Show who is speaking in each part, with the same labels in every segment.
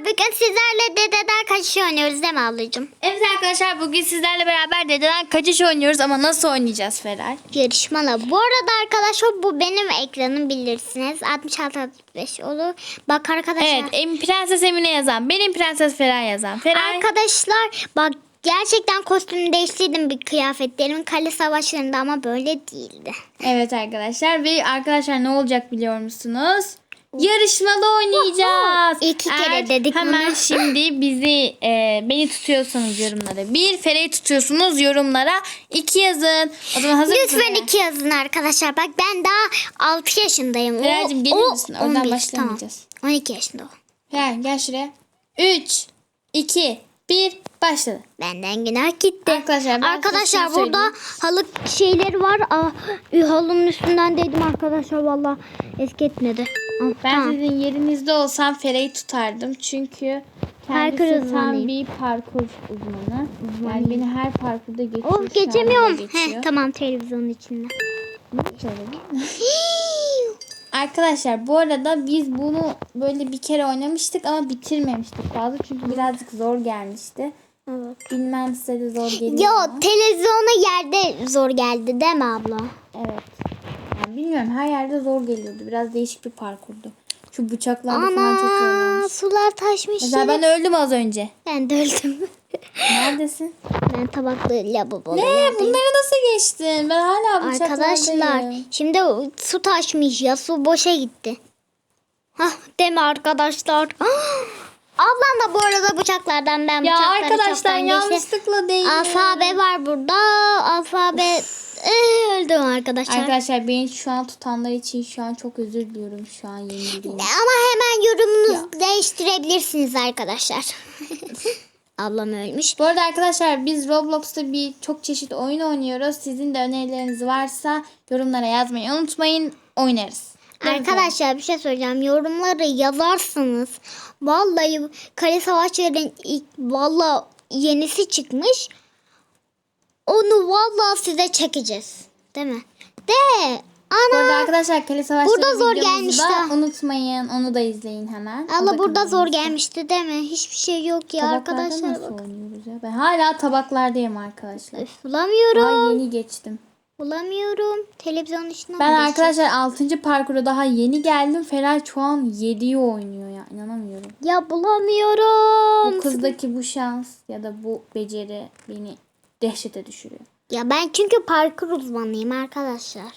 Speaker 1: bugün sizlerle dededen kaçış oynuyoruz değil mi ablacığım?
Speaker 2: Evet arkadaşlar bugün sizlerle beraber dededen kaçış oynuyoruz ama nasıl oynayacağız Feray?
Speaker 1: Yarışmalı. Bu arada arkadaşlar bu benim ekranım bilirsiniz. 66-65 olur. Bak arkadaşlar.
Speaker 2: Evet em, Prenses Emine yazan benim Prenses Feray yazan. Feray
Speaker 1: Arkadaşlar bak gerçekten kostümü değiştirdim bir kıyafetlerimin kale savaşlarında ama böyle değildi.
Speaker 2: Evet arkadaşlar ve arkadaşlar ne olacak biliyor musunuz? Yarışmalı oynayacağız.
Speaker 1: İki kere
Speaker 2: Eğer
Speaker 1: dedik
Speaker 2: Hemen
Speaker 1: bunu.
Speaker 2: şimdi bizi e, beni tutuyorsanız yorumlara bir, Feray'ı tutuyorsunuz yorumlara iki yazın. O zaman hazır mısın?
Speaker 1: Lütfen iki yazın arkadaşlar. Bak ben daha 6 yaşındayım.
Speaker 2: Feray'cığım gelir misin? Oradan
Speaker 1: 11,
Speaker 2: başlamayacağız.
Speaker 1: Tamam. 12 yaşında o.
Speaker 2: Feray gel şuraya. 3, 2, 1 başladı.
Speaker 1: Benden günah gitti.
Speaker 2: Arkadaşlar,
Speaker 1: Arkadaşlar burada halı şeyleri var. Aa, halının üstünden değdim arkadaşlar valla eski etmedi.
Speaker 2: Ben sizin yerinizde olsam Feray'ı tutardım. Çünkü
Speaker 1: Parkur
Speaker 2: kendisi tam
Speaker 1: uzmanıyım.
Speaker 2: bir parkur uzmanı. Yani beni her parkurda geçiyor.
Speaker 1: Of
Speaker 2: şu anda
Speaker 1: geçemiyorum.
Speaker 2: geçiyor.
Speaker 1: Heh, tamam televizyonun içinde.
Speaker 2: Arkadaşlar bu arada biz bunu böyle bir kere oynamıştık ama bitirmemiştik fazla. Çünkü birazcık zor gelmişti.
Speaker 1: Evet.
Speaker 2: Bilmem size de zor geliyor
Speaker 1: Yo
Speaker 2: mu?
Speaker 1: televizyona yerde zor geldi değil mi abla?
Speaker 2: Evet. Yani bilmiyorum her yerde zor geliyordu. Biraz değişik bir parkurdu. Şu bıçaklarda falan çok
Speaker 1: Ana
Speaker 2: zorlanmış.
Speaker 1: sular taşmış.
Speaker 2: Mesela
Speaker 1: yine.
Speaker 2: ben öldüm az önce.
Speaker 1: Ben de öldüm.
Speaker 2: Neredesin?
Speaker 1: ben tabaklı lavabo.
Speaker 2: Ne? Bunları nasıl geçtin? Ben hala bıçaklardayım.
Speaker 1: Arkadaşlar şimdi su taşmış ya su boşa gitti. Hah deme arkadaşlar. Ablam da bu arada bıçaklardan ben
Speaker 2: Ya
Speaker 1: bıçakları
Speaker 2: arkadaşlar
Speaker 1: çoktan geçti.
Speaker 2: yanlışlıkla değil.
Speaker 1: Alfabe var burada. Alfabe Eh, öldüm arkadaşlar.
Speaker 2: Arkadaşlar beni şu an tutanlar için şu an çok özür diliyorum. Şu an yenildiğim.
Speaker 1: Ama hemen yorumunuzu değiştirebilirsiniz arkadaşlar. Ablam ölmüş.
Speaker 2: Bu arada arkadaşlar biz Roblox'ta bir çok çeşit oyun oynuyoruz. Sizin de önerileriniz varsa yorumlara yazmayı unutmayın. Oynarız.
Speaker 1: Arkadaşlar bir şey söyleyeceğim. Yorumları yazarsanız vallahi kale savaşçıların ilk vallahi yenisi çıkmış. Onu vallahi size çekeceğiz. Değil mi? De ana
Speaker 2: arkadaşlar Kale Savaşları
Speaker 1: Burada zor gelmişti.
Speaker 2: unutmayın. Onu da izleyin hemen.
Speaker 1: Allah
Speaker 2: da
Speaker 1: burada zor
Speaker 2: kanalımızda.
Speaker 1: gelmişti değil mi? Hiçbir şey yok ya
Speaker 2: Tabaklarda
Speaker 1: arkadaşlar.
Speaker 2: nasıl
Speaker 1: Bak.
Speaker 2: oynuyoruz ya? Ben hala tabaklardayım arkadaşlar.
Speaker 1: Üf, bulamıyorum.
Speaker 2: Daha yeni geçtim.
Speaker 1: Bulamıyorum. Televizyonun içinden
Speaker 2: Ben arkadaşlar 6. parkura daha yeni geldim. Feray şu an 7'yi oynuyor ya. İnanamıyorum.
Speaker 1: Ya bulamıyorum.
Speaker 2: Bu kızdaki bu şans ya da bu beceri beni dehşete düşürüyor.
Speaker 1: Ya ben çünkü parkur uzmanıyım arkadaşlar.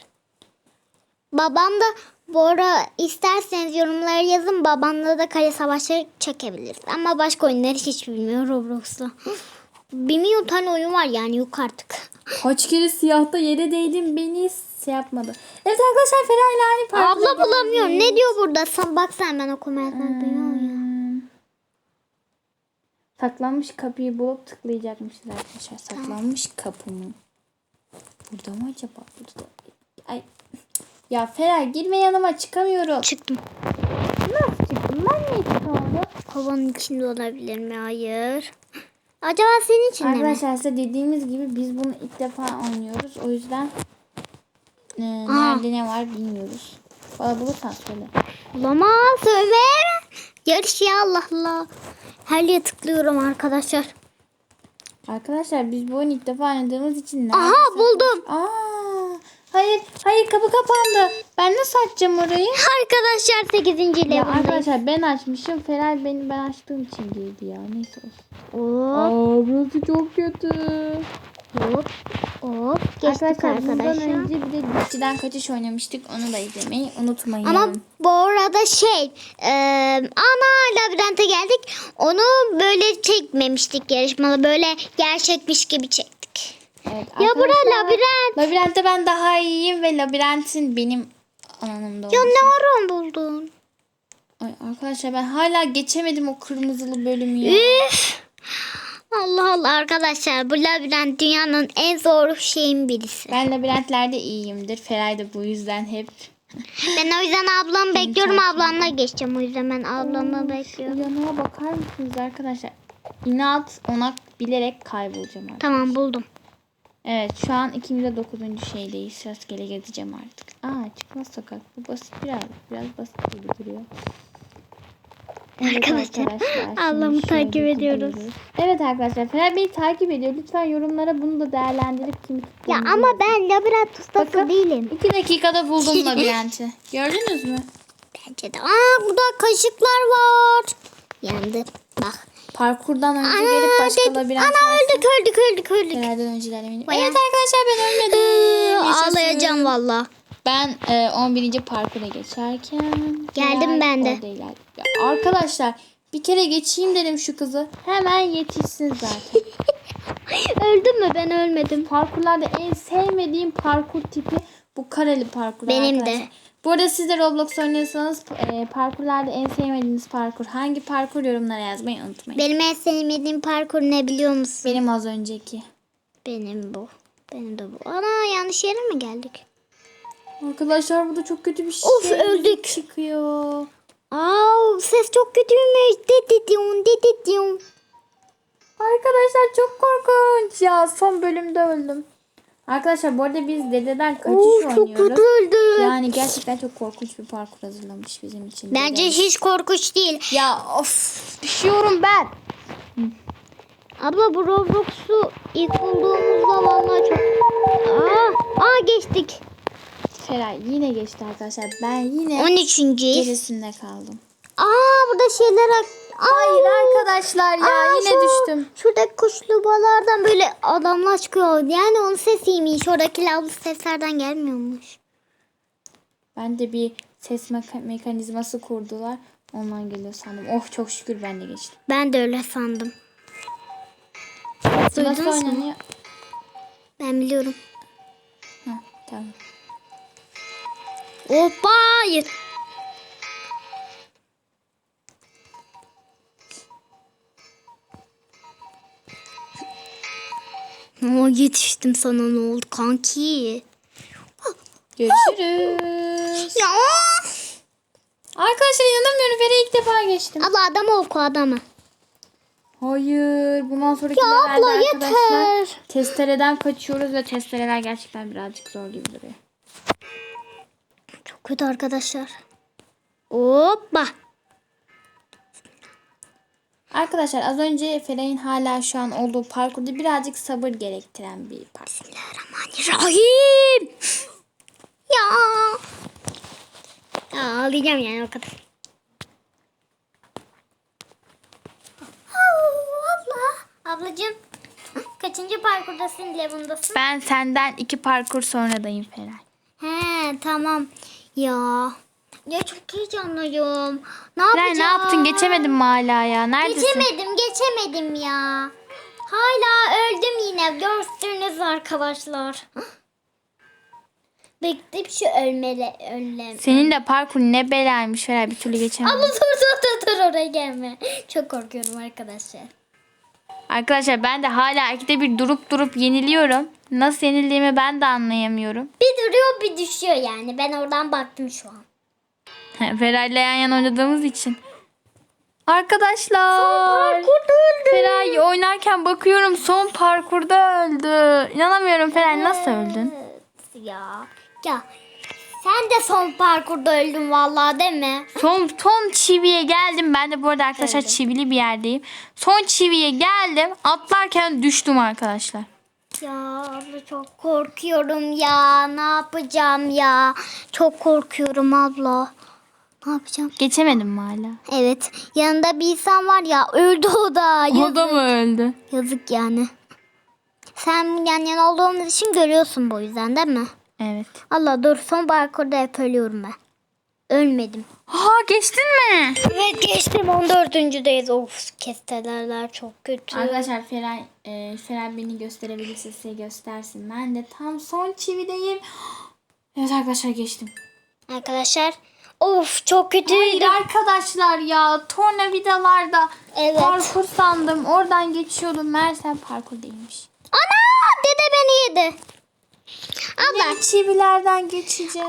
Speaker 1: Babam da bu ara isterseniz yorumlara yazın. Babamla da kale savaşları çekebiliriz. Ama başka oyunları hiç bilmiyor Roblox'ta. Bir milyon tane oyun var yani yok artık.
Speaker 2: Kaç kere siyahta yere değdim beni şey yapmadı. Evet arkadaşlar Feray ile aynı parkura
Speaker 1: Abla bulamıyorum.
Speaker 2: geldik.
Speaker 1: Ne diyor burada? Sen bak sen ben okuma yazmayı bilmiyorum ya.
Speaker 2: Hmm. Saklanmış kapıyı bulup tıklayacakmışız arkadaşlar. Saklanmış kapı mı? Burada mı acaba? Burada. Ay. Ya Feray girme yanıma çıkamıyorum.
Speaker 1: Çıktım.
Speaker 2: Nasıl çıktım? Ben niye çıkamadım?
Speaker 1: Kovanın içinde olabilir mi? Hayır. Acaba senin için mi?
Speaker 2: Arkadaşlar size dediğimiz gibi biz bunu ilk defa oynuyoruz. O yüzden e, nerede ne var bilmiyoruz. Bana bulursan söyle.
Speaker 1: Olamaz Ömer. Yarış ya Allah Allah. Her yere tıklıyorum arkadaşlar.
Speaker 2: Arkadaşlar biz bu oyunu ilk defa oynadığımız için
Speaker 1: Aha buldum.
Speaker 2: Aa, hayır hayır kapı kapandı. Ben nasıl açacağım orayı?
Speaker 1: Arkadaşlar 8.
Speaker 2: Ya
Speaker 1: level'dayım.
Speaker 2: arkadaşlar ben açmışım. Feray beni ben açtığım için girdi ya. Neyse olsun.
Speaker 1: Hop
Speaker 2: Aa burası çok kötü.
Speaker 1: Hop hop. Geçtik
Speaker 2: Arkadaşlar bundan önce bir de dişçiden kaçış oynamıştık. Onu da izlemeyi unutmayın.
Speaker 1: Ama bu arada şey e, ana labirente geldik. Onu böyle çekmemiştik yarışmalı. Böyle gerçekmiş gibi çektik.
Speaker 2: Evet,
Speaker 1: Ya bura labirent.
Speaker 2: Labirentte ben daha iyiyim ve labirentin benim alanımda
Speaker 1: Ya
Speaker 2: olmuş.
Speaker 1: ne ara buldun?
Speaker 2: Ay, arkadaşlar ben hala geçemedim o kırmızılı bölümü ya.
Speaker 1: Üf. Allah Allah arkadaşlar bu labirent dünyanın en zor şeyin birisi.
Speaker 2: Ben labirentlerde iyiyimdir. Feray da bu yüzden hep
Speaker 1: Ben o yüzden ablamı bekliyorum. Ablamla geçeceğim. O yüzden ben ablamı bekliyorum.
Speaker 2: Uyanığa bakar mısınız arkadaşlar? İnat onak bilerek kaybolacağım artık.
Speaker 1: Tamam buldum.
Speaker 2: Evet şu an ikimiz de dokuzuncu şeydeyiz. Rastgele gezeceğim artık. Aa çıkmaz sokak. Bu basit biraz. Biraz basit gibi duruyor.
Speaker 1: Arkadaşlar,
Speaker 2: arkadaşlar,
Speaker 1: Allah'ımı takip ediyoruz.
Speaker 2: Evet arkadaşlar Fener Bey takip ediyor. Lütfen yorumlara bunu da değerlendirip kimi
Speaker 1: Ya ama ben labirent ustası
Speaker 2: Bakın.
Speaker 1: değilim.
Speaker 2: İki dakikada buldum labirenti. Gördünüz mü?
Speaker 1: Bence de. Aa burada kaşıklar var. Yandı. Bak.
Speaker 2: Parkurdan önce
Speaker 1: Ana,
Speaker 2: gelip başka
Speaker 1: dedi-
Speaker 2: labirent
Speaker 1: Ana öldük öldük öldük öldük.
Speaker 2: Fener'den önceler eminim. Evet arkadaşlar ben ölmedim.
Speaker 1: Ee, ağlayacağım valla.
Speaker 2: Ben e, 11. parkura geçerken
Speaker 1: Geldim ben de.
Speaker 2: Ya arkadaşlar bir kere geçeyim dedim şu kızı. Hemen yetişsin zaten.
Speaker 1: Öldüm mü? Ben ölmedim.
Speaker 2: Parkurlarda en sevmediğim parkur tipi bu kareli parkur
Speaker 1: Benim de.
Speaker 2: arkadaşlar. Bu arada siz de Roblox oynuyorsanız e, parkurlarda en sevmediğiniz parkur hangi parkur yorumlara yazmayı unutmayın.
Speaker 1: Benim en sevmediğim parkur ne biliyor musun?
Speaker 2: Benim az önceki.
Speaker 1: Benim bu. Benim de bu. Ana yanlış yere mi geldik?
Speaker 2: Arkadaşlar burada çok kötü bir şey
Speaker 1: Of, öldük.
Speaker 2: çıkıyor.
Speaker 1: Aa ses çok kötüymüş. Dedidiyon dedidiyon.
Speaker 2: Arkadaşlar çok korkunç ya. Son bölümde öldüm. Arkadaşlar bu arada biz dededen kaçış
Speaker 1: Of çok
Speaker 2: oynuyoruz.
Speaker 1: kötü öldüm.
Speaker 2: Yani gerçekten çok korkunç bir parkur hazırlamış bizim için.
Speaker 1: Bence
Speaker 2: dedemiz.
Speaker 1: hiç korkunç değil.
Speaker 2: Ya of düşüyorum ben.
Speaker 1: Abla bu Roblox'u ilk bulduğumuzda vallahi çok... Aa, aa geçtik.
Speaker 2: Feray yine geçti arkadaşlar. Ben yine
Speaker 1: 13.
Speaker 2: gerisinde kaldım.
Speaker 1: Aa burada şeyler... ak-
Speaker 2: Hayır arkadaşlar ya
Speaker 1: Aa,
Speaker 2: yine
Speaker 1: şu-
Speaker 2: düştüm.
Speaker 1: Şuradaki kuşlubalardan böyle adamlar çıkıyor. Yani onun sesiymiş. Oradaki lavlı seslerden gelmiyormuş.
Speaker 2: Ben de bir ses meka- mekanizması kurdular. Ondan geliyor sandım. Oh çok şükür ben de geçtim.
Speaker 1: Ben de öyle sandım. Duydunuz mu? Ben biliyorum.
Speaker 2: Heh, tamam.
Speaker 1: Hoppa hayır. Aa, yetiştim sana ne oldu kanki?
Speaker 2: Görüşürüz.
Speaker 1: Ya.
Speaker 2: Arkadaşlar inanamıyorum. Feray'ı ilk defa geçtim.
Speaker 1: Abla adamı oku adamı.
Speaker 2: Hayır. Bundan sonraki
Speaker 1: Ya abla
Speaker 2: arkadaşlar
Speaker 1: yeter.
Speaker 2: testereden kaçıyoruz ve testereler gerçekten birazcık zor gibi duruyor.
Speaker 1: Kötü arkadaşlar. Hoppa.
Speaker 2: Arkadaşlar az önce Feray'ın hala şu an olduğu parkurda birazcık sabır gerektiren bir parkur.
Speaker 1: Bismillahirrahmanirrahim. Ya. Ya ağlayacağım yani o kadar. Abla. Ablacığım. Kaçıncı parkurdasın Levon'dasın?
Speaker 2: Ben senden iki parkur sonradayım Feray.
Speaker 1: He tamam. Ya. Ya çok heyecanlıyım. Ne yapacağım?
Speaker 2: ne yaptın? Geçemedin mi hala ya? Neredesin?
Speaker 1: Geçemedim geçemedim ya. Hala öldüm yine. Gördünüz arkadaşlar. Bekle şu ölmeli ölmem.
Speaker 2: Senin de parkur ne belaymış Feray bir türlü geçemedin.
Speaker 1: Ama dur dur dur dur oraya gelme. Çok korkuyorum arkadaşlar.
Speaker 2: Arkadaşlar ben de hala ikide bir durup durup yeniliyorum. Nasıl yenildiğimi ben de anlayamıyorum.
Speaker 1: Bir duruyor bir düşüyor yani. Ben oradan baktım şu an.
Speaker 2: Feray'la yan yana oynadığımız için. Arkadaşlar.
Speaker 1: Parkurda öldüm.
Speaker 2: Feray oynarken bakıyorum son parkurda öldü. İnanamıyorum Feray nasıl öldün?
Speaker 1: Evet ya. Ya sen de son parkurda öldün vallahi değil mi?
Speaker 2: Son son çiviye geldim. Ben de bu arada arkadaşlar
Speaker 1: Öyle.
Speaker 2: çivili bir yerdeyim. Son çiviye geldim. Atlarken düştüm arkadaşlar.
Speaker 1: Ya abla çok korkuyorum ya. Ne yapacağım ya? Çok korkuyorum abla. Ne yapacağım?
Speaker 2: Geçemedim mi hala?
Speaker 1: Evet. Yanında bir insan var ya. Öldü o da.
Speaker 2: O
Speaker 1: Yazık,
Speaker 2: da mı öldü?
Speaker 1: yazık yani. Sen yan yana olduğumuz için görüyorsun bu yüzden değil mi?
Speaker 2: Evet.
Speaker 1: Allah dur son parkurda hep ölüyorum ben. Ölmedim.
Speaker 2: Ha geçtin mi?
Speaker 1: Evet geçtim 14.deyiz. Of kestelerler çok kötü.
Speaker 2: Arkadaşlar Feray, e, Feray beni gösterebilirse size göstersin. Ben de tam son çivideyim. Evet arkadaşlar geçtim.
Speaker 1: Arkadaşlar of çok kötüydü.
Speaker 2: Hayır arkadaşlar ya tornavidalarda
Speaker 1: Evet.
Speaker 2: parkur sandım. Oradan geçiyordum. Meğersem parkur değilmiş.
Speaker 1: Ana dede beni yedi. Abla,
Speaker 2: çivilerden geçeceğim.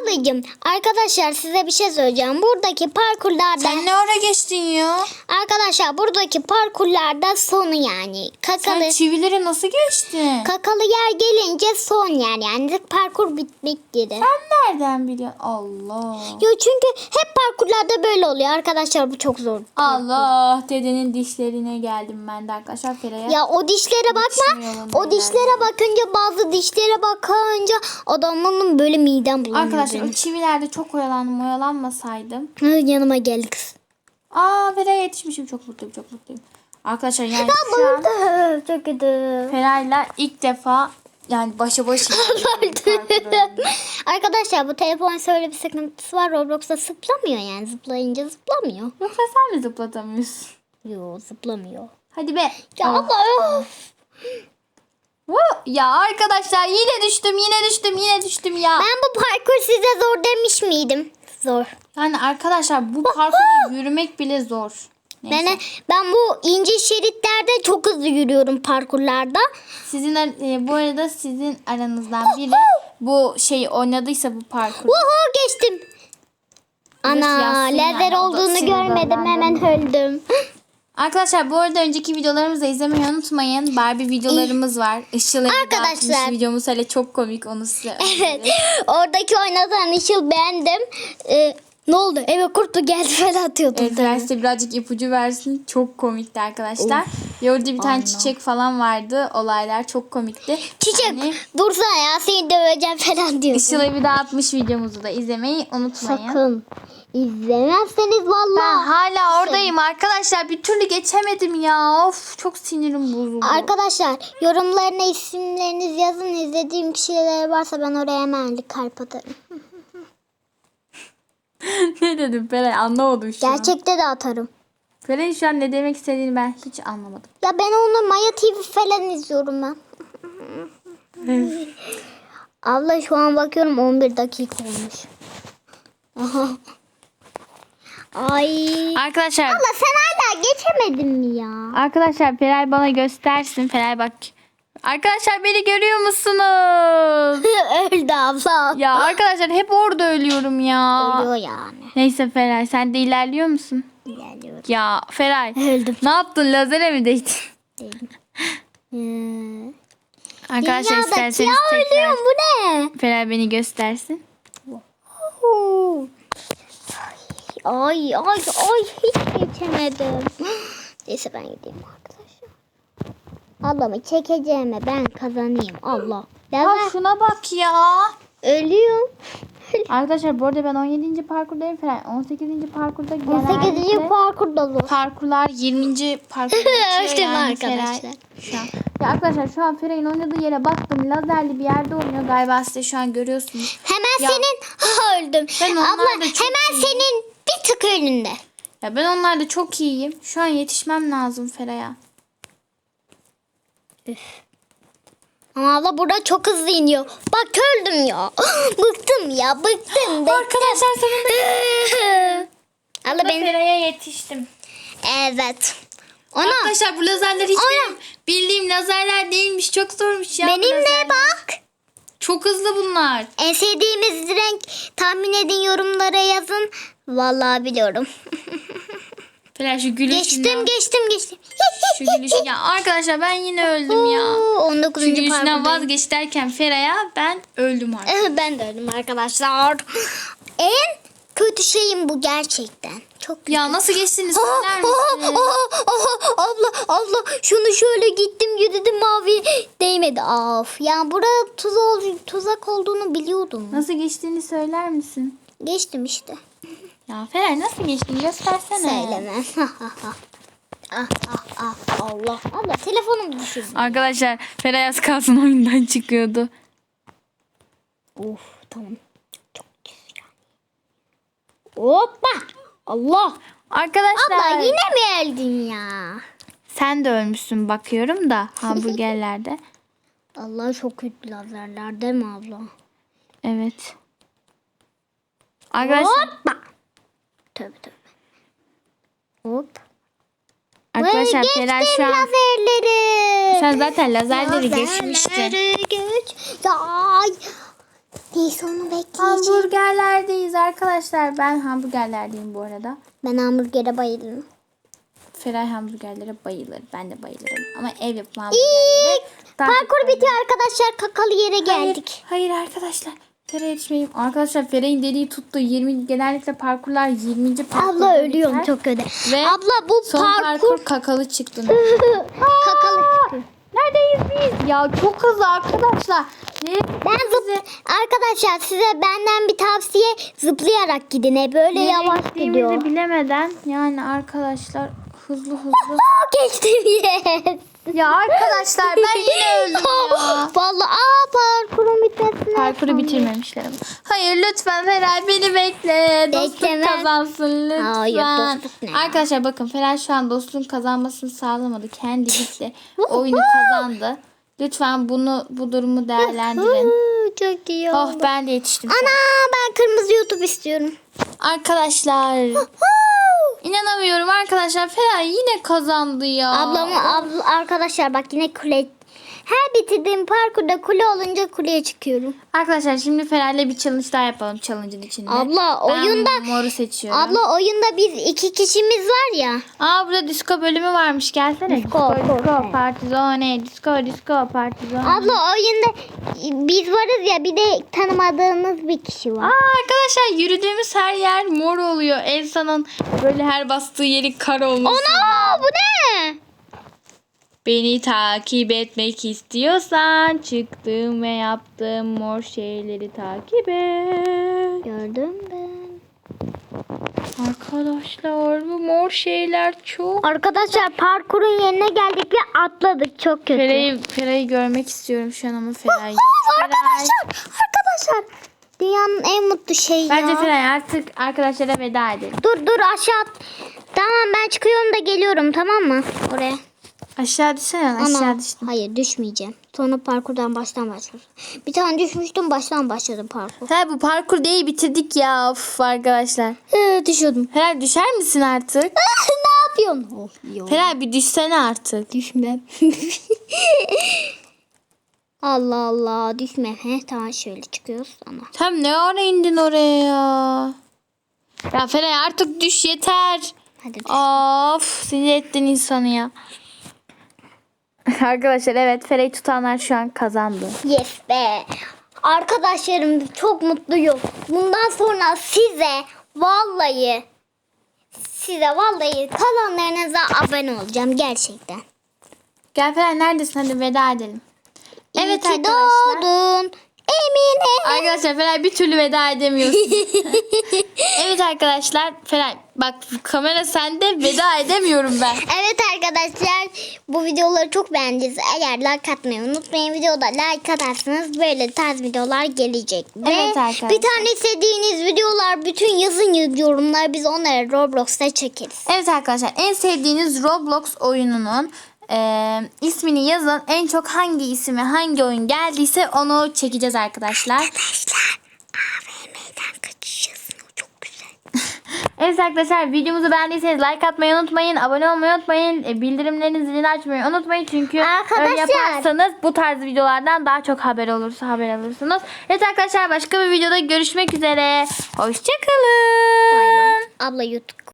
Speaker 1: ablacığım arkadaşlar size bir şey söyleyeceğim. Buradaki parkurlarda
Speaker 2: Sen ne ara geçtin ya?
Speaker 1: arkadaşlar buradaki parkurlarda sonu yani. Kakalı
Speaker 2: Sen çivileri nasıl geçtin?
Speaker 1: kakalı yer gelince son yer yani parkur bitmek gibi.
Speaker 2: Sen nereden biliyorsun? Allah.
Speaker 1: Yo çünkü hep parkurlarda böyle oluyor arkadaşlar bu çok zor.
Speaker 2: Allah dedenin dişlerine geldim ben de arkadaşlar Feray'a.
Speaker 1: Ya o dişlere bakma.
Speaker 2: yolunda
Speaker 1: O dişlere bakınca bazı dişlere bakınca adamın böyle midem bulanıyor.
Speaker 2: Arkadaşlar o
Speaker 1: benim.
Speaker 2: çivilerde çok oyalandım oyalanmasaydım.
Speaker 1: Yanıma gel kız.
Speaker 2: Aa Feray'a yetişmişim çok mutluyum çok mutluyum. Arkadaşlar yani şu an
Speaker 1: çok kötü.
Speaker 2: Feray'la ilk defa yani başa baş
Speaker 1: Arkadaşlar bu telefon şöyle bir sıkıntısı var. Roblox'ta zıplamıyor yani. Zıplayınca zıplamıyor.
Speaker 2: Yoksa sen mi zıplatamıyorsun?
Speaker 1: Yo zıplamıyor.
Speaker 2: Hadi be.
Speaker 1: Ya
Speaker 2: Aa. Ya arkadaşlar yine düştüm yine düştüm yine düştüm ya.
Speaker 1: Ben bu parkur size zor demiş miydim? Zor.
Speaker 2: Yani arkadaşlar bu parkurda yürümek bile zor. Neyse.
Speaker 1: Ben, ben bu ince şeritlerde çok hızlı yürüyorum parkurlarda.
Speaker 2: Sizin e, bu arada sizin aranızdan biri bu şeyi oynadıysa bu parkur.
Speaker 1: Vuhu geçtim. Ana lazer olduğunu görmedim hemen öldüm.
Speaker 2: Arkadaşlar bu arada önceki videolarımızı da izlemeyi unutmayın. Barbie videolarımız var. Işıl
Speaker 1: Arkadaşlar.
Speaker 2: videomuz hele çok komik onu size.
Speaker 1: evet oradaki oynatan Işıl beğendim. Ee, ne oldu eve kurt mu geldi falan atıyordum.
Speaker 2: Evet, ben size birazcık ipucu versin. Çok komikti arkadaşlar. Ve orada bir tane
Speaker 1: Aynen.
Speaker 2: çiçek falan vardı. Olaylar çok komikti.
Speaker 1: Çiçek
Speaker 2: Yani
Speaker 1: dursana ya seni döveceğim falan diyorsun.
Speaker 2: Işıl Evi dağıtmış videomuzu da izlemeyi unutmayın.
Speaker 1: Sakın izlemezseniz
Speaker 2: Ben
Speaker 1: vallahi.
Speaker 2: hala oradayım arkadaşlar. Bir türlü geçemedim ya. Of çok sinirim bozuldu.
Speaker 1: Arkadaşlar yorumlarına isimleriniz yazın. İzlediğim kişiler varsa ben oraya hemen kalp atarım.
Speaker 2: ne dedim Feray anlamadım şu an.
Speaker 1: Gerçekte de atarım.
Speaker 2: Feray şu an ne demek istediğini ben hiç anlamadım.
Speaker 1: Ya ben onu Maya TV falan izliyorum ben. Abla şu an bakıyorum 11 dakika olmuş. Aha. Ay.
Speaker 2: Arkadaşlar
Speaker 1: Abla sen hala geçemedin mi ya?
Speaker 2: Arkadaşlar Feray bana göstersin. Feray bak. Arkadaşlar beni görüyor musunuz?
Speaker 1: Öldü abla.
Speaker 2: ya arkadaşlar hep orada ölüyorum ya.
Speaker 1: Ölüyor yani.
Speaker 2: Neyse Feray sen de ilerliyor musun?
Speaker 1: İlerliyor.
Speaker 2: Ya Feray
Speaker 1: Öldüm.
Speaker 2: ne yaptın lazere mi değdin?
Speaker 1: Ee,
Speaker 2: Arkadaşlar
Speaker 1: Dünyadaki
Speaker 2: isterseniz
Speaker 1: ya
Speaker 2: tekrar
Speaker 1: ölüyorum bu ne?
Speaker 2: Feray beni göstersin.
Speaker 1: Ay ay ay hiç geçemedim. Neyse ben gideyim arkadaşlar. Ablamı çekeceğime ben kazanayım. Allah. Ya
Speaker 2: Ha şuna bak ya.
Speaker 1: ölüyorum.
Speaker 2: Arkadaşlar bu arada ben 17. parkurdayım Feray. 18. parkurda
Speaker 1: 18.
Speaker 2: genellikle
Speaker 1: parkurda zor.
Speaker 2: parkurlar 20. parkurda bitiyor yani
Speaker 1: arkadaşlar.
Speaker 2: Feray. Şu an. Ya arkadaşlar şu an Feray'ın oynadığı yere baktım. Lazerli bir yerde oynuyor. Galiba size şu an görüyorsunuz.
Speaker 1: Hemen
Speaker 2: Ya.
Speaker 1: senin öldüm.
Speaker 2: Ben
Speaker 1: Abla hemen senin bir tık önünde.
Speaker 2: Ya ben onlarda çok iyiyim. Şu an yetişmem lazım Feray'a.
Speaker 1: Ama abla burada çok hızlı iniyor. Bak öldüm ya. Bıktım ya bıktım.
Speaker 2: Arkadaşlar sonunda
Speaker 1: abla ben
Speaker 2: Feray'a yetiştim.
Speaker 1: evet. Ona
Speaker 2: Arkadaşlar bu lazerler hiç benim bildiğim lazerler değilmiş. Çok zormuş ya.
Speaker 1: benim de bak.
Speaker 2: Çok hızlı bunlar.
Speaker 1: En sevdiğimiz renk tahmin edin yorumlara yazın. Vallahi biliyorum.
Speaker 2: Feray şu gülüşünden.
Speaker 1: geçtim geçtim geçtim.
Speaker 2: Şu gülüş. Ya arkadaşlar ben yine öldüm ya.
Speaker 1: Oo, 19.
Speaker 2: Şu gülüşünden
Speaker 1: parkurdayım.
Speaker 2: vazgeç derken Feray'a ben öldüm artık.
Speaker 1: Eh, ben de öldüm arkadaşlar. En kötü şeyim bu gerçekten. Çok.
Speaker 2: Ya nasıl geçtiğini
Speaker 1: Aha,
Speaker 2: söyler
Speaker 1: aha,
Speaker 2: misin?
Speaker 1: aha, aha, abla abla şunu şöyle gittim yürüdüm mavi değmedi. Of ya burada tuz ol, tuzak olduğunu biliyordum.
Speaker 2: Nasıl geçtiğini söyler misin?
Speaker 1: Geçtim işte.
Speaker 2: Ya Feray nasıl geçtiğini göstersene.
Speaker 1: Söyleme. ah, ah, ah, Allah. Abla telefonumu düşürdüm.
Speaker 2: Arkadaşlar Feray az kalsın oyundan çıkıyordu.
Speaker 1: Of tamam. Çok güzel. Hoppa. Allah.
Speaker 2: Arkadaşlar
Speaker 1: Abla yine mi öldün ya?
Speaker 2: sen de ölmüşsün bakıyorum da hamburgerlerde.
Speaker 1: Allah çok kötü lazerler değil mi abla?
Speaker 2: Evet. Arkadaşlar,
Speaker 1: Hoppa. Tövbe tövbe. Hop.
Speaker 2: arkadaşlar Feray şu an
Speaker 1: lazerleri.
Speaker 2: sen zaten lazerleri geçmiştin.
Speaker 1: geç. Ay. Neyse onu bekleyeceğim.
Speaker 2: Hamburgerlerdeyiz arkadaşlar. Ben hamburgerlerdeyim bu arada.
Speaker 1: Ben hamburgere bayılırım.
Speaker 2: Feray hamburgerlere bayılır. Ben de bayılırım. Ama ev yapımı hamburgerlere
Speaker 1: parkur bitiyor arkadaşlar. Kakalı yere geldik.
Speaker 2: Hayır, hayır arkadaşlar. Fera'ya yetişmeyeyim. Arkadaşlar Fera'nın dediği tuttu. 20 genellikle parkurlar 20. parkurda
Speaker 1: Abla ölüyorum
Speaker 2: biter.
Speaker 1: çok kötü.
Speaker 2: Ve
Speaker 1: Abla bu
Speaker 2: Son parkur,
Speaker 1: parkur
Speaker 2: kakalı çıktı.
Speaker 1: kakalı çıkıyor.
Speaker 2: Neredeyiz biz? Ya çok hızlı arkadaşlar. Ne?
Speaker 1: Ben zıp arkadaşlar size benden bir tavsiye zıplayarak gidin. E böyle
Speaker 2: Nereye
Speaker 1: yavaş gidiyor.
Speaker 2: bilemeden yani arkadaşlar hızlı hızlı.
Speaker 1: Geçtim yes.
Speaker 2: Ya arkadaşlar ben yine öldüm ya.
Speaker 1: Vallahi aa parkurun bitmesine.
Speaker 2: Parkuru bitirmemişler ama. Hayır lütfen Feray beni bekle. Dostluk kazansın lütfen.
Speaker 1: Hayır, dostluk ne ya?
Speaker 2: Arkadaşlar bakın Feray şu an dostluğun kazanmasını sağlamadı. Kendi gitti. Oyunu kazandı. Lütfen bunu bu durumu değerlendirin.
Speaker 1: Huu, Çok iyi
Speaker 2: oh
Speaker 1: oldu.
Speaker 2: ben de yetiştim.
Speaker 1: Ana ben kırmızı YouTube istiyorum.
Speaker 2: Arkadaşlar
Speaker 1: Huu.
Speaker 2: İnanamıyorum arkadaşlar Feray yine kazandı ya.
Speaker 1: Ablamı abla, arkadaşlar bak yine kule. Her bitirdiğim parkurda kule olunca kuleye çıkıyorum.
Speaker 2: Arkadaşlar şimdi Feray'la bir challenge daha yapalım challenge'ın içinde.
Speaker 1: Abla
Speaker 2: Ben
Speaker 1: oyunda
Speaker 2: moru seçiyorum.
Speaker 1: abla oyunda biz iki kişimiz var ya.
Speaker 2: Aa burada disco bölümü varmış. Gelsene.
Speaker 1: Disco,
Speaker 2: disco,
Speaker 1: disco.
Speaker 2: partizone. Disco, disco, partizone.
Speaker 1: Abla oyunda biz varız ya bir de tanımadığımız bir kişi var.
Speaker 2: Aa arkadaşlar yürüdüğümüz her yer mor oluyor. Elsa'nın böyle her bastığı yeri kar olması.
Speaker 1: Ana bu ne?
Speaker 2: Beni takip etmek istiyorsan çıktığım ve yaptığım mor şeyleri takip et.
Speaker 1: Gördüm ben.
Speaker 2: Arkadaşlar bu mor şeyler çok.
Speaker 1: Arkadaşlar parkurun yerine geldik ve atladık çok kötü.
Speaker 2: Feray'ı Feray'ı görmek istiyorum şu an ama Feray. yok.
Speaker 1: Arkadaşlar arkadaşlar dünyanın en mutlu şeyi
Speaker 2: Bence
Speaker 1: ya.
Speaker 2: Feray artık arkadaşlara veda edelim.
Speaker 1: Dur dur aşağı at. Tamam ben çıkıyorum da geliyorum tamam mı? Oraya.
Speaker 2: Aşağı düşsene
Speaker 1: Ana.
Speaker 2: aşağı düştüm.
Speaker 1: Hayır düşmeyeceğim. Sonra parkurdan baştan başlıyorum. Bir tane düşmüştüm baştan başladım parkur.
Speaker 2: Ha bu parkur değil bitirdik ya of arkadaşlar.
Speaker 1: Ee, düşüyordum.
Speaker 2: Feray düşer misin artık?
Speaker 1: ne yapıyorsun? Oh, yok.
Speaker 2: Bir düşsene artık.
Speaker 1: Düşmem. Allah Allah düşmem. He, tamam şöyle çıkıyoruz sana.
Speaker 2: Tam ne ara indin oraya ya? Ya Feray artık düş yeter.
Speaker 1: Hadi düş.
Speaker 2: Of sinir ettin insanı ya. Arkadaşlar evet Feray'ı tutanlar şu an kazandı.
Speaker 1: Yes be. Arkadaşlarım çok mutluyum. Bundan sonra size vallahi size vallahi kanallarınıza abone olacağım gerçekten.
Speaker 2: Gel Feray neredesin hadi veda edelim.
Speaker 1: İyi
Speaker 2: Evet
Speaker 1: ki
Speaker 2: arkadaşlar.
Speaker 1: doğdun. Emine.
Speaker 2: Arkadaşlar Feray bir türlü veda edemiyorsun. evet arkadaşlar Feray bak kamera sende veda edemiyorum ben.
Speaker 1: Evet arkadaşlar bu videoları çok beğendiniz. Eğer like atmayı unutmayın. Videoda like atarsanız böyle tarz videolar gelecek. Ve
Speaker 2: Evet arkadaşlar.
Speaker 1: bir tane istediğiniz videolar bütün yazın yorumlar biz onları Roblox'ta çekeriz.
Speaker 2: Evet arkadaşlar en sevdiğiniz Roblox oyununun e, ismini yazın. En çok hangi ismi hangi oyun geldiyse onu çekeceğiz arkadaşlar.
Speaker 1: Arkadaşlar AVM'den kaçış yazın o çok güzel.
Speaker 2: Evet arkadaşlar videomuzu beğendiyseniz like atmayı unutmayın. Abone olmayı unutmayın. e, bildirimlerin zilini açmayı unutmayın. Çünkü öyle yaparsanız bu tarz videolardan daha çok haber olursa haber alırsınız. Evet arkadaşlar başka bir videoda görüşmek üzere. Hoşçakalın.
Speaker 1: Bay bay. Abla YouTube